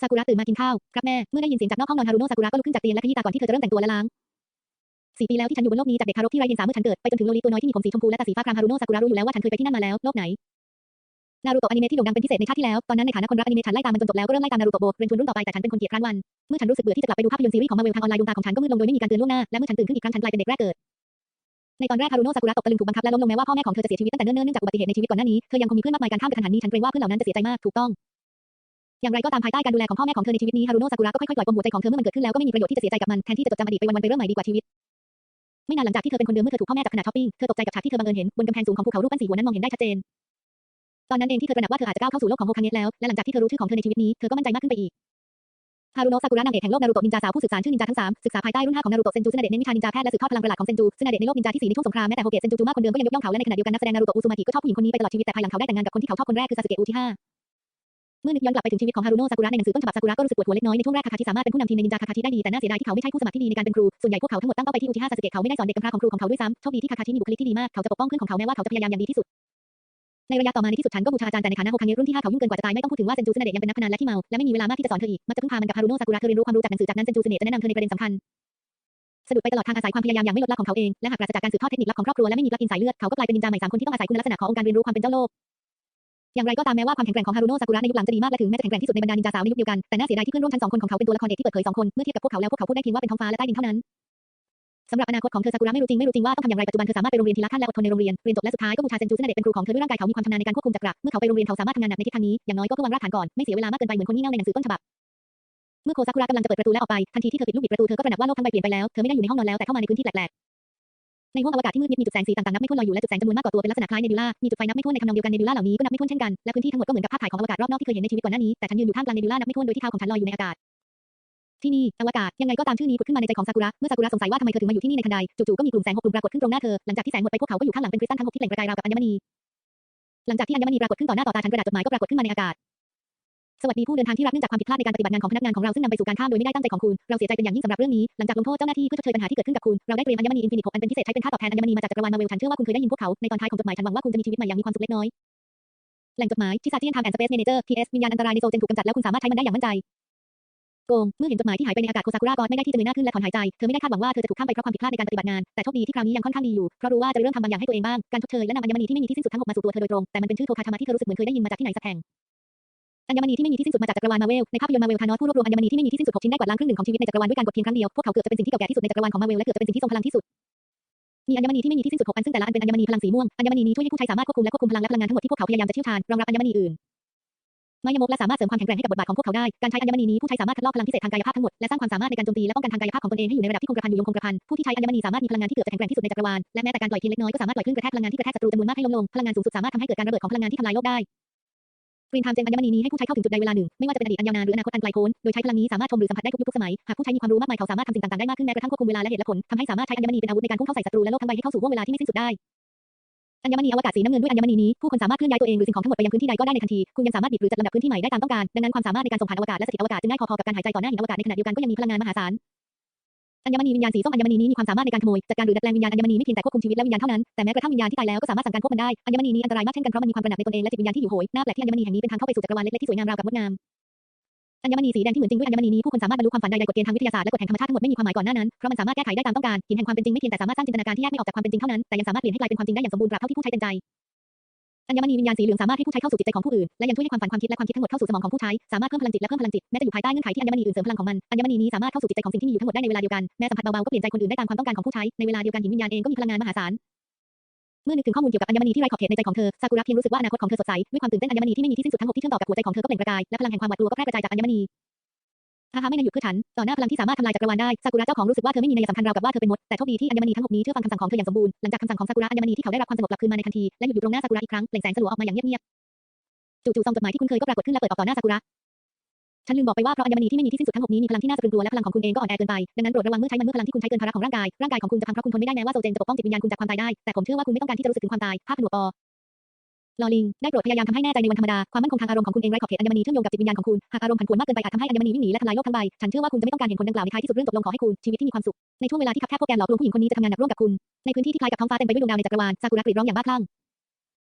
ซากุระตื่นมากินข้าว ครับแม่ เมื่อได้ยินเสียงจากนอกห้องนอนฮารุโนะซากุระก็ลุกขึ้นจากเตียงและขยี้ตาก่อนที่เธอจะเริ่มแต่งตัวและล้างสี่ปีแล้วที่ฉันอยู่บนโลกนี้จากเด็กทารกที่ไร้เดียงสาเมื่อฉันเกิดไปจนถึงโลลิตัวน้อยที่มีผมสีชมพูและตาสีฟ้าครามฮารุโนะซากุระรู้อยู่แล้วว่าฉันเคยไปที่นั่นมาแล้วโลกไหนนารูโตะอนิเมะที่โด่งดังเป็นพิเศษในชาติที่แล้ว ตอนนั้นในฐานะคนรักอนิเมะฉันไล่ตามมันจนจบแล้วก็เริ่มไล่ตามนารูโตะโบเรียนทุนรุ่นต่อไปแต่ฉันเป็นคนเกลียดครั้งวัน เมื่อฉันรู้สึกเบื่อที่จะกลับไปดูภาพยนตร์ซีรีส์ของมาเวลทางออนไลน์ดวงตาของฉันก็มืดลงโดยไม่มีการเตือนล่วงหน้าและเมื่อฉันตื่นขึ้นอีกครั้งฉันกลายเป็นเด็กแรกเกิดในตอนแรกฮารุโนะซากุระตกตะลึงถูกบังคับและล้มลงแม้ว่าพ่อแม่ของเธอจะเสียชีวิตตั้งแต่เนิ่นๆเนื่องจากอุบัติเหตุในชีวิตก่อนหน้านี้เธอยังคงมีเพื่อนมากมายการข้ามกระทันหันนี้ฉันเกรงว่าเพื่อนเหล่านั้นจะเสียใจมากถูกต้อง อย่างไรก็ตามภายใต้การดูแลของพ่อแม่ของเธอในชีวิตนี้ฮารุโนะซากุระก็ค่อยๆปล่อยปมหัวใจของเธอเมื่อมันเกิดขึ้นแล้วก็ไม่มีประโยชน์ที่จะเสียใจกับมันแทนที่จะจดจำอดีตไปวันๆไปเริ่มใหม่ดีกว่าชีวิตไม่นานหลังจากที่เธอเป็นคนเดิมเมื่อเธอถูกพ่อแม่จับขณะช้อปปิ้งเธอตกใจกับฉากที่เธอบังเอิญเห็นบนกำแพงสูงของภูเขารูปปั้นสีหัวนั้นมองเห็นได้ชัดเจนตอนนั้นเองที่เธอตระหนักว่าเธออาจจะก้าวเข้าสู่โลกของโฮคังเงะแล้วและหลังจากที่เธอรู้ชื่อของเธอในชีวิตนี้เธอก็มั่นใจมากขึ้นไปอีกฮารุโนะซากุระนางเอกแห่งโลกนารูโตะนินจาสาวผู้สืบสานชื่อนินจาทั้งสามศึกษาภายใต้รุ่นห้าของนารูโตะเซนจูซึนาเดะเน้นวิชานินจาแพทย์และสืบทอดพลังประหลาดของเซนจูซึนาเดะในโลกนินจาที่สี่ในช่วงสงครามแม้แต่โฮเกะเซนจูจูมากคนเดิมก็ยังยกย่องเขาและในขณะเดียวกันนักแสดงนารูโตะอุซุมากิก็ชอบผู้หญิงคนนี้ไปตลอดชีวิตแต่ภายหลังเขาได้แต่งงานกับคนที่เขาชอบคนแรกคือซาสึเกะอุจิฮะ เมื่อนึกย้อนกลับไปถึงชีวิตของฮารุโนะซากุระในหนังสือต้นฉบับซากุระก็รู้สึกปวดหัวเล็กน้อยในช่วงแรกคาคาชิสามารถเป็นผู้นำทีมในนินจาคาคาชิได้ดีแต่น่าเสียดายที่เขาไม่ใช่ผู้สมัครที่ดีในการเป็นครูส่วนใหญ่พวกเขาทั้งหมดตั้งเป้าไปที่อุจิฮะซาสึเกะเขาไม่ได้สอนเด็กกำพร้าของครูของเขาด้วยซ้ำโชคดีที่คาคาชิมีบุคลิกที่ดีมากเขาจะปกป้องเพื่อนของเขาแม้ว่าเขาจะพยายามอย่างดีที่สุดในระยะต่อมาในที่สุดฉันก็บูชาอาจารย์แต่ในฐานะโฮคังเงะรุ่นที่ห้าเขายุ่งเกินกว่าจะตายไม่ต้องพูดถึงว่าเซนจูซึนาเดะยังเป็นนักพนันและที่เมาและไม่มีเวลามากที่จะสอนเธออีกมักจะพึ่งพามันกับฮารุโนะซากุระเธอเรียนรู้ความรู้จากหนังสือจากนั้นเซนจูซึเนะจะแนะนำเธอในประเด็นสำคัญสะดุดไปตลอดทางอาศัยความพยายามอย่างไม่ลดละของเขาเองและหากปราศจากการสืบทอดเทคนิคลับของครอบครัวและไม่มีปลั๊กอินสายเลือดเขาก็กลายเป็นนินจาใหม่สามคนที่ต้องอาศัยคุณลักษณะขององค์การเรียนรู้ความเป็นเจ้าโลก อย่างไรก็ตามแม้ว่าความแข็งแกร่งของฮารุโนะซากุระในยุคหลังจะดีมากและถึงแม้จะแข็งแกร่งที่สุดในบรรดานินจาสาวในยุคเดียวกันแต่น่าเสียดายที่เพื่อนร่วมชั้นสองคนของเขาเป็นตัวละครเอกที่เปิดเผยสองคนเมื่อเทียบกับพวกเขาแล้วพวกเขาพูดได้เพียงว่าเป็นท้องฟ้าและใต้ดินเท่านั้นสำหรับอนาคตของเธอซากุระไม่รู้จริงไม่รู้จริงว่าต้องทำอย่างไรปัจจุบันเธอสามารถไปโรงเรียนทีละขั้นและอดทนในโรงเรียนเรียนจบและสุดท้ายก็บูชาเซนจูซึ่งเดะเป็นครูของเธอด้วยร่างกายเขามีความชำนาญในการควบคุมจักระเมื่อเขาไปโรงเรียนเขาสามารถทำงานหนักในทิศทางนี้อย่างน้อยก็เพื่อวางรากฐานก่อนไม่เสียเวลามากเกินไปเหมือนคนงี่เง่าในหนังสือต้นฉบับเมื่อโคซากุระกำลังจะเปิดประตูและออกไปทันทีที่เธอปิดลูกบิดประตูเธอก็ตระหนักว่าโลกทั้งใบเปลี่ยนไปแล้วเธอไม่ได้อยู่ในห้องนอนแล้วแต่เข้ามาในพื้นที่แปลก ในห้วงอวกาศที่มืดมิดมีจุดแสงสีต่างๆนับไม่ถ้วนลอยอยู่และจุดแสงจำนวนมากก่อตัวเป็นลักษณะคล้ายเนบิวลามีจุดไฟนับไม่ถ้วนในทำนองเดียวกันเนบิวลาเหล่านี้ก็นับไม่ถ้วนเช่นกันและพื้นที่ทั้งหมดก็เหมือนกับภาพถ่ายของอวกาศรอบนอกที่เคยเห็นในชีวิตก่อนหน้านี้แต่ฉันยืนอยู่ท่ามกลางเนบิวลานับไม่ถ้วนโดยที่เท้าของฉันลอยอยู่ในอากาศที่นี่อวกาศยังไงก็ตามชื่อนี้ผุดขึ้นมาในใจของซากุระเมื่อซากุระสงสัยว่าทำไมเธอถึงมาอยู่ที่นี่ในทันใดจู่ๆก็มีกลุ่มแสงหกกลุ่มปรากฏขึ้นตรงหน้าเธอหลังจากที่แสงหมดไปพวกเขาก็อยู่ข้างหลังเป็นคริสตัลทั้งหกที่เปล่งประกายราวกับอัญมณีหลังจากที่อัญมณีปรากฏขึ้นต่อหน้าต่อตาฉันกระดาษจดหมายก็ปรากฏขึ้นมาในอากาศ สวัสดีผู้เดินทางที่รักเนื่องจากความผิดพลาดในการปฏิบัติงานของพนักงานของเราซึ่งนำไปสู่การข้ามโดยไม่ได้ตั้งใจของคุณ เราเสียใจเป็นอย่างยิ่งสำหรับเรื่องนี้ หลังจากลงโทษเจ้าหน้าที่เพื่อชดเชยปัญหาที่เกิดขึ้นกับคุณ เราได้เตรียมอัญมณีอินฟินิต6อันเป็นพิเศษใช้เป็นค่าตอบแทนอัญมณีมาจากจักรวาลมาเวลฉันเชื่อว่าคุณเคยได้ยินพวกเขาในตอนท้ายของจดหมายฉันหวังว่าคุณจะมีชีวิตใหม่อย่างมีความสุขเล็กน้อยแหล่งจดหมายชิซาเจียนทามแอนด์สเปซเมเนเจอร์ TS วิญญาณอันตรายในโซเจนถูกกำจัดแล้วคุณสามารถใช้มันได้อย่างมั่นใจโกงเมื่อเห็นจดหมายที่หายไปในอากาศโคซากุระก็ไม่ได้ที่จะเงยหน้าขึ้นและถอนหายใจเธอไม่ได้คาดหวังว่าเธอจะถูกข้ามไปเพราะความผิดพลาดในการปฏิบัติงานแต่โชคดีที่คราวนี้ยังค่อนข้างดีอยู่เพราะรู้ว่าจะเริ่มทำบางอย่างให้ตัวเองบ้างการชดเชยและนำอัญมณีที่ไม่มีที่สิ้นสุดทั้งหกมาสู่ตัวเธอโดยตรงแต่มันเป็นชื่อโทคาทามาที่เธอรู้สึกเหมือนเคยได้ยินมาจากที่ไหนสักแห่ง อัญมณีที่ไม่มีที่สิ้นสุดมาจากจักรวาลมาเวลในภาพยนตร์มาเวลธานอสผู้รวบรวมอัญมณีที่ไม่มีที่สิ้นสุดหกชิ้นได้กวาดล้างครึ่งหนึ่งของชีวิตในจักรวาลด้วยการกดเพียงครั้งเดียวพวกเขาเกือบจะเป็นสิ่งที่เก่าแก่ที่สุดในจักรวาลของมาเวลและเกือบจะเป็นสิ่งที่ทรงพลังที่สุดมีอัญมณีที่ไม่มีที่สิ้นสุดหกอันซึ่งแต่ละอันเป็นอัญมณีพลังสีม่วงอัญมณีนี้ช่วยให้ผู้ใช้สามารถควบคุมและควบคุมพลังและพลังงานทั้งหมดที่พวกเขาพยายามจะเชี่ยวชาญรองรับอัญมณีอื่นมายมกและสามารถเสริมความแข็งแกร่งให้กับบทบาทของพวกเขาได้ การใช้อัญมณีนี้ผู้ใช้สามารถคัดลอกพลังพิเศษทางกายภาพทั้งหมด และสร้างความสามารถในการโจมตีและป้องกันทางกายภาพของตนเองให้อยู่ในระดับที่คงกระพันอยู่ยงคงกระพัน ผู้ที่ใช้อัญมณีสามารถมีพลังงานที่เกือบจะแข็งแกร่งที่สุดในจักรวาล และแม้แต่การปล่อยเพียงเล็กน้อยก็สามารถปล่อยคลื่นกระแทกพลังงานที่กระแทกศัตรูจำนวนมากให้ล้มลง พลังงานสูงสุดสามารถทำให้เกิดการระเบิดของพลังงานที่ทำลายโลกได้ กรีนไทม์เจนอัญมณีนี้ให้ผู้ใช้เข้าถึงจุดใดเวลาหนึ่ง ไม่ว่าจะเป็นอดีตอันยาวนานหรืออนาคตอันไกลโพ้น โดยใช้พลังนี้สามารถชมหรือสัมผัสได้ทุกยุคทุกสมัย หากผู้ใช้มีความรู้มากมายเขาสามารถทำสิ่งต่างๆได้มากขึ้นแม้กระทั่งควบคุมเวลาและเหตุและผลทำให้สามารถใช้อัญมณีเป็นอาวุธในการพุ่งเข้าใส่ศัตรูและโลกทั้งใบให้เข้าสู่ห่วงเวลาที่ไม่สิ้นสุดได้อัญมณีอวกาศสีน้ำเงินด้วยอัญมณีนี้ผู้คนสามารถเคลื่อนย้ายตัวเองหรือสิ่งของทั้งหมดไปยังพื้นที่ใดก็ได้ในทันทีคุณยังสามารถบีบหรือจัดลำดับพื้นที่ใหม่ได้ตามต้องการดังนั้นความสามารถในการส่งผ่านอวกาศและสถิตอวกาศจึงง่ายพอๆกับการหายใจต่อหน้าหินอวกาศในขณะเดียวกันก็ยังมีพลังงานมหาศาล อัญมณีวิญญาณสีส้มอัญมณีนี้มีความสามารถในการขโมยจัดการหรือดัดแปลงวิญญาณอัญมณีไม่เพียงแต่ควบคุมชีวิตและวิญญาณเท่านั้นแต่แม้กระทั่งวิญญาณที่ตายแล้วก็สามารถสั่งการพวกมันได้อัญมณีนี้อันตรายมากเช่นกันเพราะมันมีความตระหนักในตนเองและจิตวิญญาณที่อยู่โหยน่าแปลกที่อัญมณีแห่งนี้เป็นทางเข้าไปสู่จักรวาลเล็กๆที่สวยงามราวกับงดงามอัญมณีสีแดงที่เหมือนจริงด้วยอัญมณีนี้ผู้คนสามารถบรรลุความฝันใดๆกฎเกณฑ์ทางวิทยาศาสตร์และกฎแห่งธรรมชาติทั้งหมดไม่มีความหมายก่อนหน้านั้นเพราะมันสามารถแก้ไขได้ตามต้องการหินแห่งความเป็นจริงไม่เพียงแต่สามารถสร้างจินตนาการที่แยกไม่ออกจากความเป็นจริงเท่านั้นแต่ยังสามารถเปลี่ยนให้กลายเป็นความจริงได้อย่างสมบูรณ์ตราบเท่าที่ผู้ใช้เต็มใจ อัญมณีวิญญาณสีเหลืองสามารถให้ผู้ใช้เข้าสู่จิตใจของผู้อื่น และยังช่วยให้ความฝันความคิดและความคิดทั้งหมดเข้าสู่สมองของผู้ใช้ สามารถเพิ่มพลังจิตและเพิ่มพลังจิต แม้จะอยู่ภายใต้เงื่อนไขที่อัญมณีอื่นเสริมพลังของมัน อัญมณีนี้สามารถเข้าสู่จิตใจของสิ่งที่มีอยู่ทั้งหมดได้ในเวลาเดียวกัน แม้สัมผัสเบาๆ ก็เปลี่ยนใจคนอื่นได้ตามความต้องการของผู้ใช้ ในเวลาเดียวกันหิงวิญญาณเองก็มีพลังงานมหาศาลเมื่อนึกถึงข้อมูลเกี่ยวกับอัญมณีที่ไร้ขอบเขตในใจของเธอ ซากุระเพียงรู้สึกว่าอนาคตของเธอสดใส ด้วยความตื่นเต้นอัญมณีที่ไม่มีที่สิ้นสุดทั้งหกที่เชื่อมต่อกับหัวใจของเธอก็เปล่งประกาย และพลังแห่งความหวาดกลัวก็แพร่กระจายจากอัญมณี ฮ่าฮ่าไม่นานหยุดเพื่อฉัน ต่อหน้าพลังที่สามารถทำลายจักรวาลได้ ซากุระเจ้าของรู้สึกว่าเธอไม่มีนัยสำคัญราวกับว่าเธอเป็นมด แต่โชคดีที่อัญมณีทั้งหกนี้เชื่อฟังคำสั่งของเธออย่างสมบูรณ์ หลังจากคำสั่งของซากุระอัญมณีที่เขาได้รับความสงบกลับคืนมาในทันที และหยุดอยู่ตรงหน้าซากุระอีกครั้งเปล่งแสงสลัวออกมาอย่างเงียบๆ จู่ๆซองจดหมายที่คุณเคยก็ปรากฏขึ้นและเปิดออกต่อหน้าซากุระฉันลืมบอกไปว่าเพราะอัญมณีที่ไม่มีที่สิ้นสุดทั้งหกนี้มีพลังที่น่าสะพรึงกลัวและพลังของคุณเองก็อ่อนแอเกินไป ดังนั้นโปรดระวังเมื่อใช้มันเมื่อพลังที่คุณใช้เกินภาระของร่างกาย ร่างกายของคุณจะพังเพราะคุณทนไม่ได้แม้ว่าโซเจนจะปกป้องจิตวิญญาณคุณจากความตายได้ แต่ผมเชื่อว่าคุณไม่ต้องการที่จะรู้สึกถึงความตาย ภาพผนวกอ ลอลิง ได้โปรดพยายามทำให้แน่ใจในวันธรรมดา ความมั่นคงทางอารมณ์ของคุณเองไร้ขอบเขตอัญมณีเชื่อมโยงกับจิตวิญญาณของคุณ หากอารมณ์ผันผวนมากเกินไปอาจทำให้อัญมณีวิ่งหนีและทำลายโลกทั้งใบ ฉันเชื่อว่าคุณจะไม่ต้องการเห็นผลดังกล่าวในท้ายที่สุดเรื่องจบลงขอให้คุณชีวิตที่มีความสุข ในช่วงเวลาที่คับแคบพวกแกหลอกลวงผู้หญิงคนนี้จะทำงานหนักร่วมกับคุณ ในพื้นที่ที่คล้ายกับท้องฟ้าเต็มไปด้วยดวงดาวในจักรวาล ซากุระกรีดร้องอย่างบ้าคลั่ง